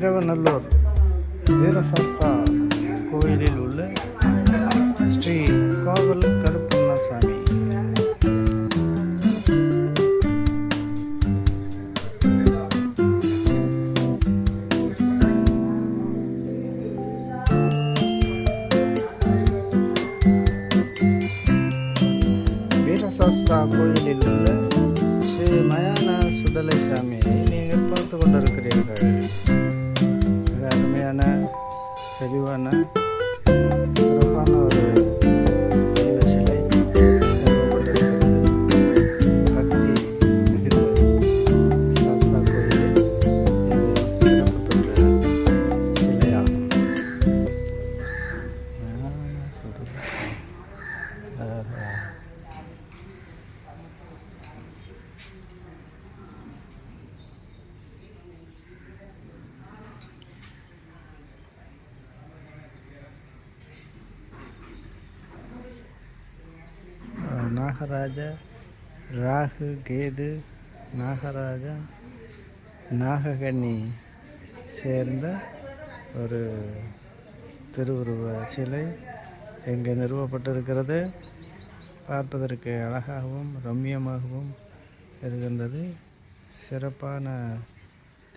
வீரவநல்லூர் வீரசாஸ்தா கோயிலில் உள்ள ஸ்ரீ காவல் கருப்பண்ணசாமி. வீரசாஸ்தா கோயிலில் உள்ள ஸ்ரீ மயான சுடலை சாமியை நீங்கள் பார்த்து கொண்டிருக்க தெளிவான சிறப்பான ஒரு சிலை பக்தி மிகுந்த சாஸ்தா கோயிலில் சிறப்பு பெற்ற சிலையாகும் சுடலை ஆஹா. நாகராஜா ராகு கேது நாகராஜா நாககன்னி சேர்ந்த ஒரு திருவுருவ சிலை இங்கே நிறுவப்பட்டிருக்கிறது? பார்ப்பதற்கு அழகாகவும் ரம்மியமாகவும் இருக்கின்றது. சிறப்பான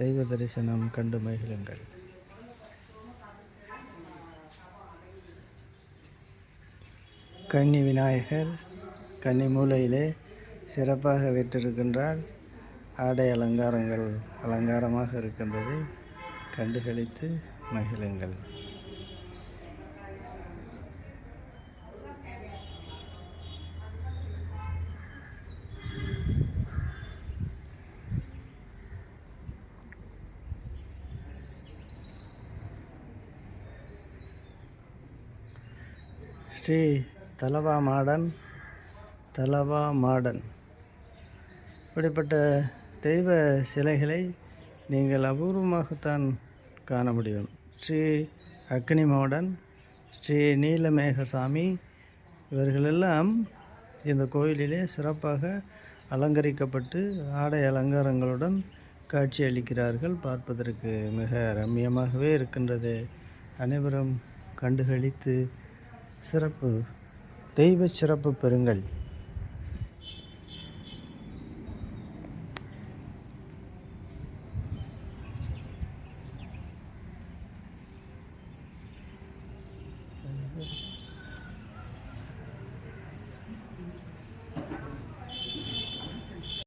தெய்வ தரிசனம் கண்டு மகிழுங்கள். கன்னி விநாயகர் கன்னி மூலையிலே சிறப்பாக விட்டிருக்கின்றால் ஆடை அலங்காரங்கள் அலங்காரமாக இருக்கின்றது. கண்டுகளித்து மகிழுங்கள். ஸ்ரீ தலவா மாடன் தலவா மாடன். இப்படிப்பட்ட தெய்வ சிலைகளை நீங்கள் அபூர்வமாகத்தான் காண முடியும். ஸ்ரீ அக்னி மாடன் ஸ்ரீ நீலமேகசாமி இவர்களெல்லாம் இந்த கோயிலிலே சிறப்பாக அலங்கரிக்கப்பட்டு ஆடை அலங்காரங்களுடன் காட்சி அளிக்கிறார்கள். பார்ப்பதற்கு மிக ரம்மியமாகவே இருக்கின்றது. அனைவரும் கண்டுகளித்து சிறப்பு தெய்வ சிறப்பு பெறுங்கள்.